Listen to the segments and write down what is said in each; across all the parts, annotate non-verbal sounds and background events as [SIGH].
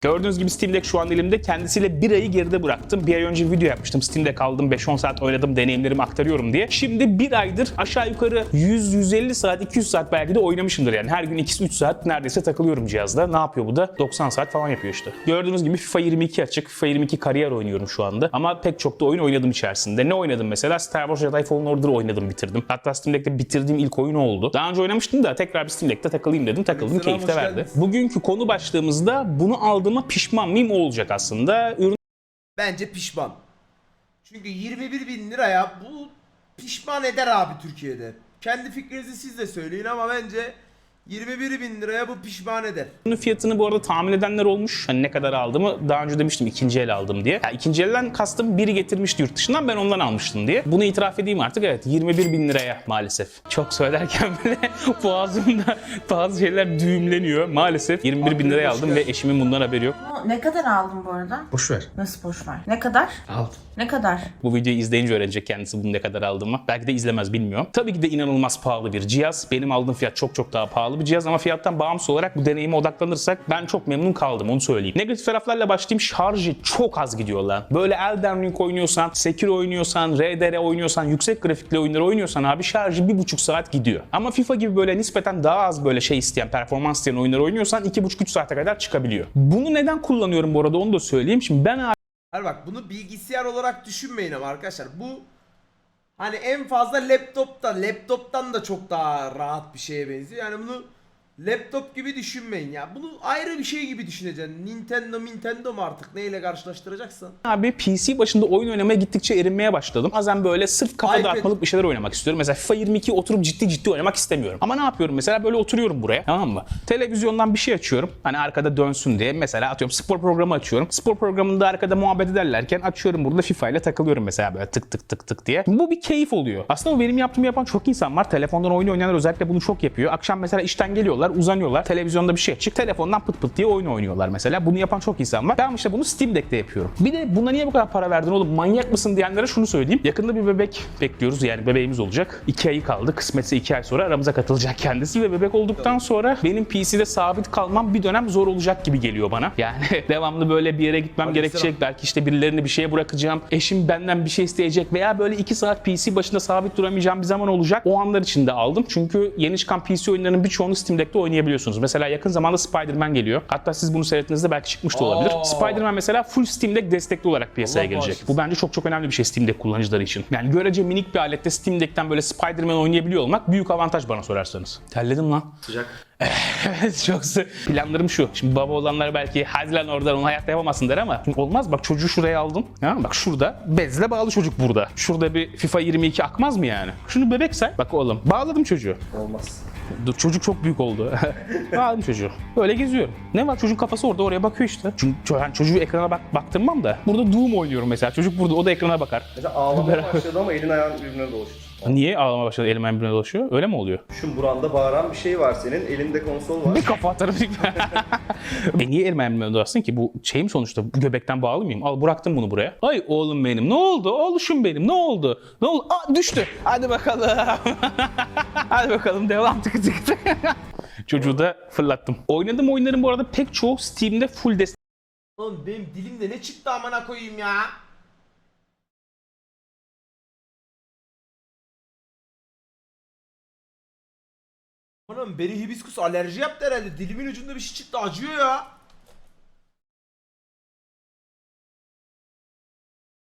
Gördüğünüz gibi Steam Deck şu an elimde. Kendisiyle bir ayı geride bıraktım. Bir ay önce video yapmıştım. Steam Deck aldım. 5-10 saat oynadım. Deneyimlerimi aktarıyorum diye. Şimdi bir aydır aşağı yukarı 100-150 saat, 200 saat belki de oynamışımdır yani. Her gün 2-3 saat neredeyse takılıyorum cihazda. Ne yapıyor bu da? 90 saat falan yapıyor işte. Gördüğünüz gibi FIFA 22 açık. FIFA 22 kariyer oynuyorum şu anda. Ama pek çok da oyun oynadım içerisinde. Ne oynadım mesela? Star Wars Jedi Fallen Order oynadım, bitirdim. Hatta Steam Deck'te bitirdiğim ilk oyun oldu. Daha önce oynamıştım da tekrar bir Steam Deck'te takılayım dedim. Takıldım, keyif de verdi. Bugünkü konu başlığımızda bunu aldığıma pişman mıyım o olacak aslında. Ürün Bence pişman. Çünkü 21 bin liraya bu pişman eder abi Türkiye'de. Kendi fikrinizi siz de söyleyin ama bence 21 bin liraya bu pişman eder. Ürünün fiyatını bu arada tahmin edenler olmuş. Hani ne kadar aldığımı daha önce demiştim ikinci el aldım diye. Ya ikinci elden kastım biri getirmişti yurt dışından ben ondan almıştım diye. Bunu itiraf edeyim artık evet 21 bin liraya maalesef. Çok söylerken [LAUGHS] bile boğazımda bazı şeyler düğümleniyor maalesef. 21 bin liraya aldım ve eşimin bundan haberi yok. Ne kadar aldın bu arada? Boş ver. Nasıl boş ver? Ne kadar? Aldım. Ne kadar? Bu videoyu izleyince öğrenecek kendisi bunu ne kadar aldığımı. Belki de izlemez bilmiyorum. Tabii ki de inanılmaz pahalı bir cihaz. Benim aldığım fiyat çok çok daha pahalı bir cihaz ama fiyattan bağımsız olarak bu deneyime odaklanırsak ben çok memnun kaldım onu söyleyeyim. Negatif taraflarla başlayayım. Şarjı çok az gidiyor lan. Böyle Elden Ring oynuyorsan, Sekiro oynuyorsan, RDR oynuyorsan, yüksek grafikli oyunları oynuyorsan abi şarjı bir buçuk saat gidiyor. Ama FIFA gibi böyle nispeten daha az böyle şey isteyen, performans isteyen oyunları oynuyorsan iki buçuk üç saate kadar çıkabiliyor. Bunu neden kullanıyorum bu arada onu da söyleyeyim. Şimdi ben Hayır bak bunu bilgisayar olarak düşünmeyin ama arkadaşlar bu hani en fazla laptopta laptoptan da çok daha rahat bir şeye benziyor. Yani bunu laptop gibi düşünmeyin ya. Bunu ayrı bir şey gibi düşüneceksin. Nintendo Nintendo mu artık neyle karşılaştıracaksan. Abi PC başında oyun oynamaya gittikçe erinmeye başladım. Bazen böyle sırf kafa iPad. dağıtmalık bir şeyler oynamak istiyorum. Mesela FIFA 22 oturup ciddi ciddi oynamak istemiyorum. Ama ne yapıyorum? Mesela böyle oturuyorum buraya tamam mı? Televizyondan bir şey açıyorum. Hani arkada dönsün diye. Mesela atıyorum spor programı açıyorum. Spor programında arkada muhabbet ederlerken açıyorum burada FIFA ile takılıyorum mesela böyle tık tık tık tık diye. Bu bir keyif oluyor. Aslında bu benim yaptığımı yapan çok insan var. Telefondan oyun oynayanlar özellikle bunu çok yapıyor. Akşam mesela işten geliyorlar, uzanıyorlar. Televizyonda bir şey açık. Telefondan pıt pıt diye oyun oynuyorlar mesela. Bunu yapan çok insan var. Ben işte bunu Steam Deck'te yapıyorum. Bir de buna niye bu kadar para verdin oğlum manyak mısın diyenlere şunu söyleyeyim. Yakında bir bebek bekliyoruz yani bebeğimiz olacak. İki ayı kaldı. Kısmetse iki ay sonra aramıza katılacak kendisi ve bebek olduktan sonra benim PC'de sabit kalmam bir dönem zor olacak gibi geliyor bana. Yani [LAUGHS] devamlı böyle bir yere gitmem gerekecek. Belki işte birilerini bir şeye bırakacağım. Eşim benden bir şey isteyecek veya böyle iki saat PC başında sabit duramayacağım bir zaman olacak. O anlar için de aldım. Çünkü yeni çıkan PC oyunlarının birçoğunu Steam Deck'te oynayabiliyorsunuz. Mesela yakın zamanda Spider-Man geliyor. Hatta siz bunu seyrettiğinizde belki çıkmış da olabilir. Spider-Man mesela full Steam Deck destekli olarak piyasaya Allah gelecek. Bu bence çok çok önemli bir şey Steam Deck kullanıcıları için. Yani görece minik bir alette Steam Deck'ten böyle Spider-Man oynayabiliyor olmak büyük avantaj bana sorarsanız. Terledim lan. Sıcak. [LAUGHS] Evet çok sı- Planlarım şu. Şimdi baba olanlar belki hadi lan oradan onu hayatta yapamazsın der ama şimdi olmaz bak çocuğu şuraya aldın. Ya bak şurada bezle bağlı çocuk burada. Şurada bir FIFA 22 akmaz mı yani? Şunu bebek say. Bak oğlum bağladım çocuğu. Olmaz. Dur çocuk çok büyük oldu. [LAUGHS] Bağladım çocuğu. Böyle geziyorum. Ne var çocuğun kafası orada oraya bakıyor işte. Çünkü yani çocuğu ekrana bak baktırmam da. Burada Doom oynuyorum mesela. Çocuk burada o da ekrana bakar. Mesela ağlamaya başladı ama elin ayağın birbirine dolaşır. Niye ağlama başladı elim birbirine dolaşıyor? Öyle mi oluyor? Şu buranda bağıran bir şey var senin. Elinde konsol var. Bir kafa atarım. [LAUGHS] e niye elim ayağımla dolaşsın ki? Bu şey mi sonuçta? Göbekten bağlı mıyım? Al bıraktım bunu buraya. Ay oğlum benim. Ne oldu? Oğluşum benim. Ne oldu? Ne oldu? Aa düştü. Hadi bakalım. [LAUGHS] Hadi bakalım devam tık tık tık. Çocuğu da fırlattım. Oynadığım oyunların bu arada pek çoğu Steam'de full destek Oğlum benim dilimde ne çıktı amına koyayım ya. Oğlum beri hibiskus alerji yaptı herhalde. Dilimin ucunda bir şey çıktı acıyor ya.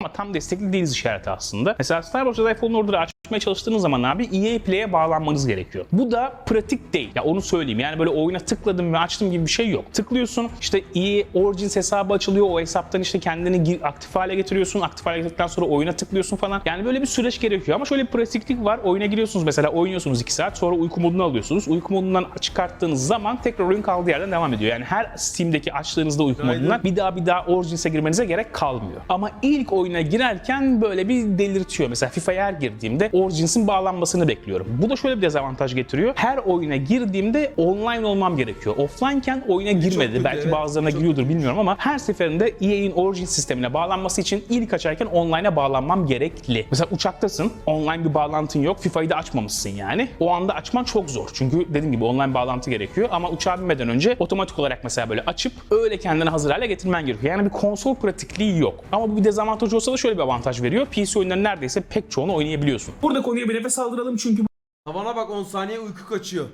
Ama tam destekli değiliz işareti aslında. Mesela Star Wars Jedi Fallen Order'ı açmaya çalıştığınız zaman abi EA Play'e bağlanmanız gerekiyor. Bu da pratik değil. Ya onu söyleyeyim. Yani böyle oyuna tıkladım ve açtım gibi bir şey yok. Tıklıyorsun işte EA Origins hesabı açılıyor. O hesaptan işte kendini aktif hale getiriyorsun. Aktif hale getirdikten sonra oyuna tıklıyorsun falan. Yani böyle bir süreç gerekiyor ama şöyle bir pratiklik var. Oyuna giriyorsunuz mesela oynuyorsunuz 2 saat sonra uyku modunu alıyorsunuz. Uyku modundan çıkarttığınız zaman tekrar oyun kaldığı yerden devam ediyor. Yani her Steam'deki açtığınızda uyku Aynen. modundan bir daha bir daha Origins'e girmenize gerek kalmıyor. Ama ilk oyuna oyuna girerken böyle bir delirtiyor. Mesela FIFA'ya her girdiğimde Origins'in bağlanmasını bekliyorum. Bu da şöyle bir dezavantaj getiriyor. Her oyuna girdiğimde online olmam gerekiyor. Offline'ken oyuna girmedi. kötü, Belki evet. bazılarına giriyordur bilmiyorum ama her seferinde EA'in Origins sistemine bağlanması için ilk açarken online'a bağlanmam gerekli. Mesela uçaktasın, online bir bağlantın yok, FIFA'yı da açmamışsın yani. O anda açman çok zor. Çünkü dediğim gibi online bağlantı gerekiyor ama uçağa binmeden önce otomatik olarak mesela böyle açıp öyle kendini hazır hale getirmen gerekiyor. Yani bir konsol pratikliği yok. Ama bu bir dezavantaj olsa da şöyle bir avantaj veriyor. PC oyunların neredeyse pek çoğunu oynayabiliyorsun. Burada konuya bir nefes aldıralım çünkü Tavana bak 10 saniye uyku kaçıyor.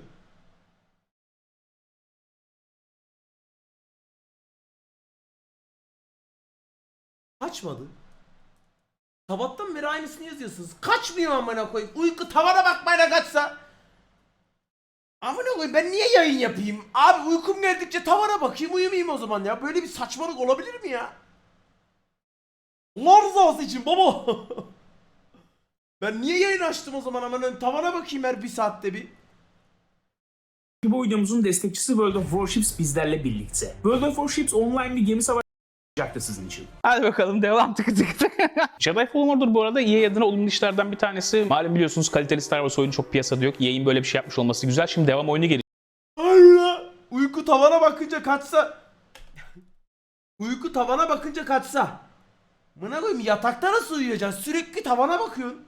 Kaçmadı. Sabahtan beri aynısını yazıyorsunuz. Kaçmıyor amına koyayım. Uyku tavana bakmayla kaçsa. Amına koyayım ben niye yayın yapayım? Abi uykum geldikçe tavana bakayım uyumayayım o zaman ya. Böyle bir saçmalık olabilir mi ya? Allah rızası için baba. ben niye yayın açtım o zaman aman tavana bakayım her bir saatte bir. bu videomuzun destekçisi World of Warships bizlerle birlikte. World of Warships online bir gemi savaşı olacaktı sizin için. Hadi bakalım devam tıkı tıkı tıkı. Jedi Fallen Order bu arada EA adına olumlu işlerden bir tanesi. Malum biliyorsunuz kaliteli Star Wars oyunu çok piyasada yok. EA'in böyle bir şey yapmış olması güzel. Şimdi devam oyunu geliyor. Allah! Uyku tavana bakınca kaçsa. Uyku tavana bakınca kaçsa. Mına koyayım yatakta nasıl uyuyacaksın? Sürekli tavana bakıyorsun.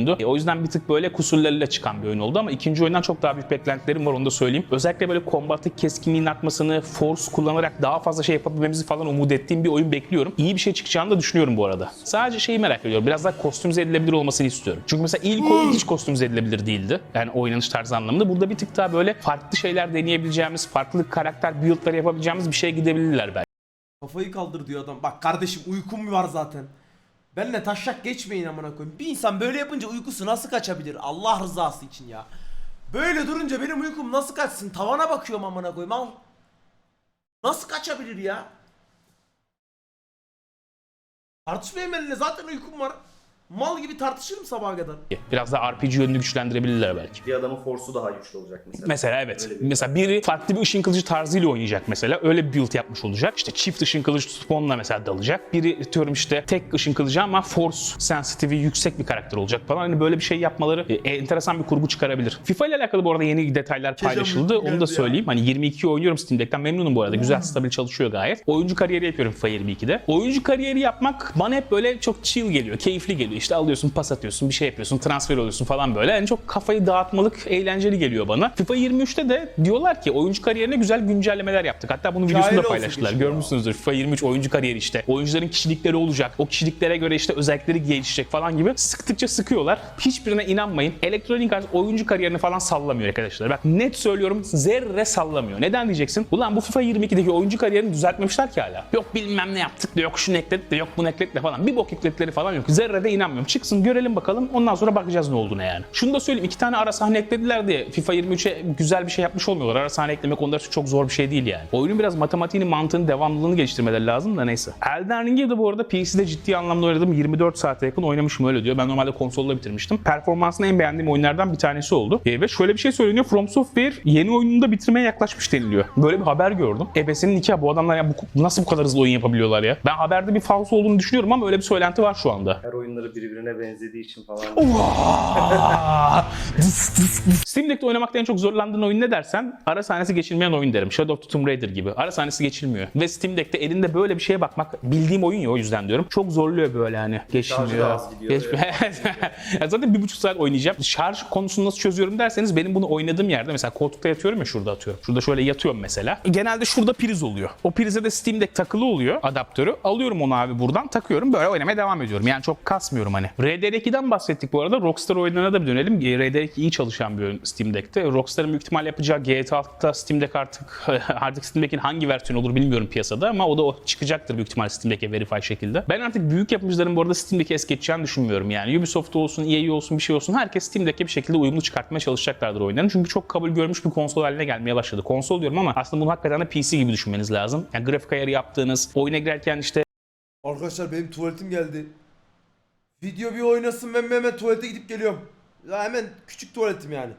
Oyundu. E, o yüzden bir tık böyle kusurlarıyla çıkan bir oyun oldu ama ikinci oyundan çok daha büyük beklentilerim var onu da söyleyeyim. Özellikle böyle kombattaki keskinliğin artmasını, force kullanarak daha fazla şey yapabilmemizi falan umut ettiğim bir oyun bekliyorum. İyi bir şey çıkacağını da düşünüyorum bu arada. Sadece şeyi merak ediyorum. Biraz daha kostümize edilebilir olmasını istiyorum. Çünkü mesela ilk oyun hiç kostümize edilebilir değildi. Yani oynanış tarzı anlamında. Burada bir tık daha böyle farklı şeyler deneyebileceğimiz, farklı karakter build'ları yapabileceğimiz bir şeye gidebilirler belki. Kafayı kaldır diyor adam. Bak kardeşim uykum var zaten. Benle taşak geçmeyin amına koyayım. Bir insan böyle yapınca uykusu nasıl kaçabilir? Allah rızası için ya. Böyle durunca benim uykum nasıl kaçsın? Tavana bakıyorum amına koyayım al. Nasıl kaçabilir ya? Tartışmayın benimle zaten uykum var. Mal gibi tartışırım sabaha kadar. Biraz da RPG yönünü güçlendirebilirler belki. Bir adamın force'u daha güçlü olacak mesela. Mesela evet. Öyle bir- Mesela biri farklı bir ışın kılıcı tarzıyla oynayacak mesela. Öyle bir build yapmış olacak. İşte çift ışın kılıcı spawnla mesela dalacak. Biri diyorum işte tek ışın kılıcı ama force sensitivi yüksek bir karakter olacak falan. Hani böyle bir şey yapmaları e, enteresan bir kurgu çıkarabilir. FIFA ile alakalı bu arada yeni detaylar paylaşıldı. Onu da söyleyeyim. Hani 22 oynuyorum Steam Deck'ten memnunum bu arada. Güzel stabil çalışıyor gayet. Oyuncu kariyeri yapıyorum FIFA 22'de. Oyuncu kariyeri yapmak bana hep böyle çok chill geliyor. Keyifli geliyor. İşte alıyorsun pas atıyorsun bir şey yapıyorsun transfer oluyorsun falan böyle. Yani çok kafayı dağıtmalık eğlenceli geliyor bana. FIFA 23'te de diyorlar ki oyuncu kariyerine güzel güncellemeler yaptık. Hatta bunun videosunu da olsun paylaştılar. Görmüşsünüzdür. FIFA 23 oyuncu kariyeri işte. Oyuncuların kişilikleri olacak. O kişiliklere göre işte özellikleri gelişecek falan gibi. Sıktıkça sıkıyorlar. Hiçbirine inanmayın. Electronic Arts oyuncu kariyerini falan sallamıyor arkadaşlar. Bak net söylüyorum zerre sallamıyor. Neden diyeceksin? Ulan bu FIFA 22'deki oyuncu kariyerini düzeltmemişler ki hala. Yok bilmem ne yaptık da yok şunu ekledik de yok bunu ekledik de falan. Bir bok ekledikleri falan yok. Zerre de inanmıyorum. Çıksın görelim bakalım. Ondan sonra bakacağız ne olduğuna yani. Şunu da söyleyeyim. iki tane ara sahne eklediler diye FIFA 23'e güzel bir şey yapmış olmuyorlar. Ara sahne eklemek onlar için çok zor bir şey değil yani. Oyunun biraz matematiğini, mantığını, devamlılığını geliştirmeleri lazım da neyse. Elden Ring'i de bu arada PC'de ciddi anlamda oynadım. 24 saate yakın oynamışım öyle diyor. Ben normalde konsolda bitirmiştim. Performansını en beğendiğim oyunlardan bir tanesi oldu. E, ve şöyle bir şey söyleniyor. From Software yeni oyununu da bitirmeye yaklaşmış deniliyor. Böyle bir haber gördüm. Ebesinin nikah bu adamlar ya bu, nasıl bu kadar hızlı oyun yapabiliyorlar ya? Ben haberde bir falso olduğunu düşünüyorum ama öyle bir söylenti var şu anda. Her oyunları birbirine benzediği için falan. Steam [LAUGHS] Deck'te oynamakta en çok zorlandığın oyun ne dersen ara sahnesi geçilmeyen oyun derim. Shadow of the Tomb Raider gibi. Ara sahnesi geçilmiyor. Ve Steam Deck'te elinde böyle bir şeye bakmak bildiğim oyun ya o yüzden diyorum. Çok zorluyor böyle hani. Geçilmiyor. [LAUGHS] Ya zaten bir buçuk saat oynayacağım. Şarj konusunu nasıl çözüyorum derseniz benim bunu oynadığım yerde mesela koltukta yatıyorum ya şurada atıyorum. Şurada şöyle yatıyorum mesela. Genelde şurada priz oluyor. O prize de Steam Deck takılı oluyor adaptörü. Alıyorum onu abi buradan takıyorum böyle oynamaya devam ediyorum. Yani çok kasmıyorum hani. RDR2'den bahsettik bu arada. Rockstar oyunlarına da bir dönelim. E, RDR2 iyi çalışan bir oyun Steam Deck'te. Rockstar'ın büyük ihtimal yapacağı GTA 6'da Steam Deck artık [LAUGHS] artık Steam Deck'in hangi versiyonu olur bilmiyorum piyasada ama o da o çıkacaktır büyük ihtimal Steam Deck'e verify şekilde. Ben artık büyük yapımcıların bu arada Steam Deck'i es geçeceğini düşünmüyorum yani. Ubisoft olsun, EA olsun bir şey olsun herkes Steam Deck'e bir şekilde uyumlu çıkartmaya çalışacaklardır oyunlarını. Çünkü çok kabul görmüş bir konsol haline gelmeye başladı. Konsol diyorum ama aslında bunu hakikaten de PC gibi düşünmeniz lazım. Yani grafik ayarı yaptığınız, oyuna girerken işte Arkadaşlar benim tuvaletim geldi. Video bir oynasın ben hemen tuvalete gidip geliyorum. Ya hemen küçük tuvaletim yani.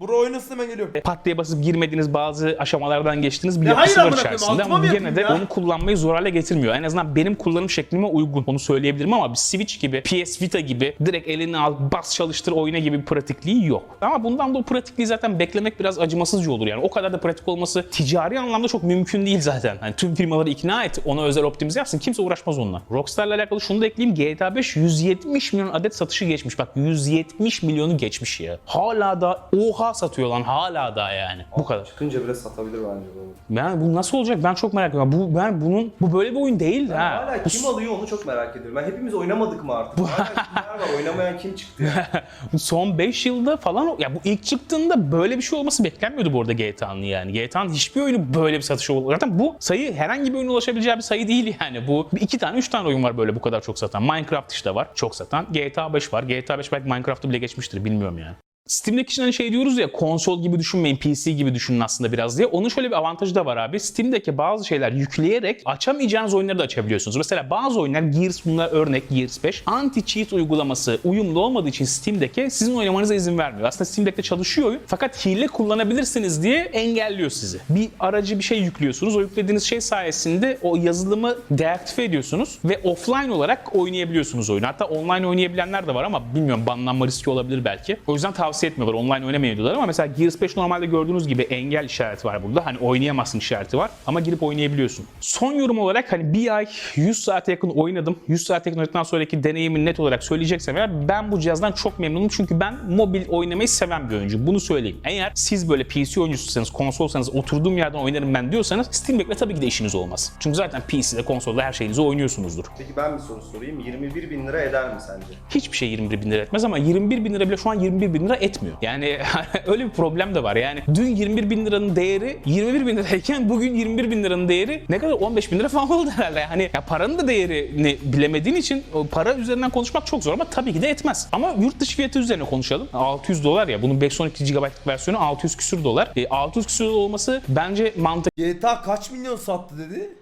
Bro oynasın hemen geliyorum. pat diye basıp girmediğiniz bazı aşamalardan geçtiğiniz bir Ya yapısı hayır var içerisinde ama gene de ya? onu kullanmayı zor hale getirmiyor. En azından benim kullanım şeklime uygun. Onu söyleyebilirim ama bir Switch gibi, PS Vita gibi direkt elini al, bas çalıştır oyna gibi bir pratikliği yok. Ama bundan da o pratikliği zaten beklemek biraz acımasızca olur yani. O kadar da pratik olması ticari anlamda çok mümkün değil zaten. Hani tüm firmaları ikna et, ona özel optimize yapsın. Kimse uğraşmaz onunla. Rockstar'la alakalı şunu da ekleyeyim. GTA 5 170 milyon adet satışı geçmiş. Bak 170 milyonu geçmiş ya. Hala da oha satıyor lan. Hala da yani. Bu kadar. Çıkınca bile satabilir bence bu. Yani bu nasıl olacak ben çok merak ediyorum. Bu ben bunun bu böyle bir oyun değil ha. Hala Bu kim alıyor onu çok merak ediyorum. Ben hepimiz oynamadık mı artık? Hala kimler var? Oynamayan kim çıktı ya? Bu [LAUGHS] son 5 yılda falan ya bu ilk çıktığında böyle bir şey olması beklenmiyordu bu arada GTA'nın yani. GTA'nın hiçbir oyunu böyle bir satışı oldu. Zaten bu sayı herhangi bir oyuna ulaşabileceği bir sayı değil yani. Bu iki tane üç tane oyun var böyle bu kadar çok satan. Minecraft işte var çok satan. GTA 5 var. GTA 5 belki Minecraft'ı bile geçmiştir bilmiyorum yani. Steam'deki için hani şey diyoruz ya konsol gibi düşünmeyin PC gibi düşünün aslında biraz diye. Onun şöyle bir avantajı da var abi. Steam'deki bazı şeyler yükleyerek açamayacağınız oyunları da açabiliyorsunuz. Mesela bazı oyunlar Gears bunlar örnek Gears 5. Anti-cheat uygulaması uyumlu olmadığı için Steam'deki sizin oynamanıza izin vermiyor. Aslında Steam Deck'te çalışıyor oyun fakat hile kullanabilirsiniz diye engelliyor sizi. Bir aracı bir şey yüklüyorsunuz. O yüklediğiniz şey sayesinde o yazılımı deaktive ediyorsunuz ve offline olarak oynayabiliyorsunuz oyunu. Hatta online oynayabilenler de var ama bilmiyorum banlanma riski olabilir belki. O yüzden tavsiye etmiyorlar. Online oynamayın diyorlar ama mesela Gears 5 normalde gördüğünüz gibi engel işareti var burada. Hani oynayamazsın işareti var ama girip oynayabiliyorsun. Son yorum olarak hani bir ay 100 saate yakın oynadım. 100 saate yakın oynadıktan sonraki deneyimi net olarak söyleyeceksem eğer ben bu cihazdan çok memnunum çünkü ben mobil oynamayı seven bir oyuncu. Bunu söyleyeyim. Eğer siz böyle PC oyuncusunuz, konsolsanız oturduğum yerden oynarım ben diyorsanız Steam Deck'le tabii ki de işiniz olmaz. Çünkü zaten PC'de, konsolda her şeyinizi oynuyorsunuzdur. Peki ben bir soru sorayım. 21 bin lira eder mi sence? Hiçbir şey 21 bin lira etmez ama 21 bin lira bile şu an 21 bin lira etmiyor. Yani [LAUGHS] öyle bir problem de var. Yani dün 21 bin liranın değeri 21 bin lirayken bugün 21 bin liranın değeri ne kadar 15 bin lira falan oldu herhalde. Yani ya paranın da değerini bilemediğin için o para üzerinden konuşmak çok zor ama tabii ki de etmez. Ama yurt dışı fiyatı üzerine konuşalım. 600 dolar ya bunun 512 GB'lık versiyonu 600 küsür dolar. E, 600 küsür dolar olması bence mantıklı. GTA kaç milyon sattı dedi?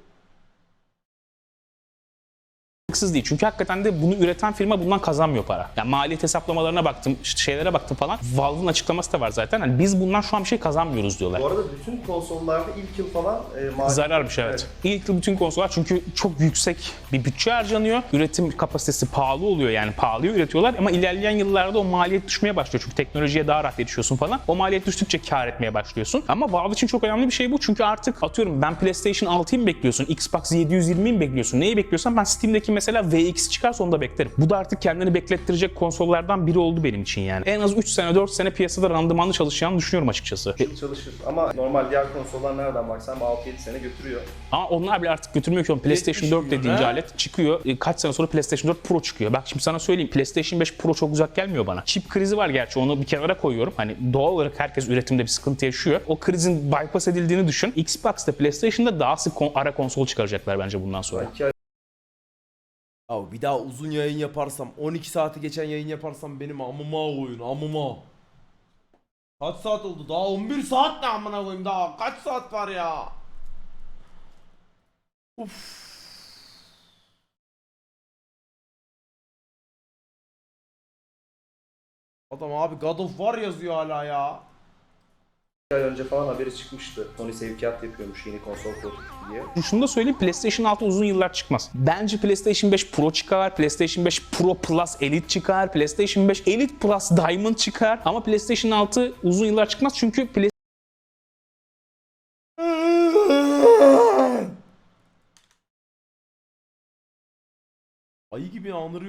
Mantıksız değil. Çünkü hakikaten de bunu üreten firma bundan kazanmıyor para. Yani maliyet hesaplamalarına baktım, şeylere baktım falan. Valve'ın açıklaması da var zaten. Hani biz bundan şu an bir şey kazanmıyoruz diyorlar. Bu arada bütün konsollarda ilk yıl falan e, maliyet- Zararmış evet. İlk yıl bütün konsollar çünkü çok yüksek bir bütçe harcanıyor. Üretim kapasitesi pahalı oluyor yani pahalıya üretiyorlar ama ilerleyen yıllarda o maliyet düşmeye başlıyor. Çünkü teknolojiye daha rahat yetişiyorsun falan. O maliyet düştükçe kar etmeye başlıyorsun. Ama Valve için çok önemli bir şey bu. Çünkü artık atıyorum ben PlayStation 6'yı mı bekliyorsun? Xbox 720'yi mi bekliyorsun? Neyi bekliyorsan ben Steam'deki mesela VX çıkarsa onu da beklerim. Bu da artık kendini beklettirecek konsollardan biri oldu benim için yani. En az 3 sene 4 sene piyasada randımanlı çalışacağını düşünüyorum açıkçası. yıl çalışır. Ama normal diğer konsollar nereden baksan 6-7 sene götürüyor. Ama onlar bile artık götürmüyor ki. PlayStation 70 4 milyon, dediğince ha? alet çıkıyor. E, Kaç sene sonra PlayStation 4 Pro çıkıyor. Bak şimdi sana söyleyeyim. PlayStation 5 Pro çok uzak gelmiyor bana. Çip krizi var gerçi. Onu bir kenara koyuyorum. Hani doğal olarak herkes üretimde bir sıkıntı yaşıyor. O krizin bypass edildiğini düşün. Xbox'ta, PlayStation'da daha sık kon- ara konsol çıkaracaklar bence bundan sonra. 2 Abi bir daha uzun yayın yaparsam 12 saati geçen yayın yaparsam benim amıma oyun amıma. Kaç saat oldu? Daha 11 saat ne amına koyayım daha kaç saat var ya? Uf. Adam abi God of War yazıyor hala ya. Ay önce falan haberi çıkmıştı. Sony sevkiyat yapıyormuş yeni konsol prototipi diye. Şunu da söyleyeyim PlayStation 6 uzun yıllar çıkmaz. Bence PlayStation 5 Pro çıkar, PlayStation 5 Pro Plus Elite çıkar, PlayStation 5 Elite Plus Diamond çıkar ama PlayStation 6 uzun yıllar çıkmaz çünkü PlayStation Ayı gibi anırıyor.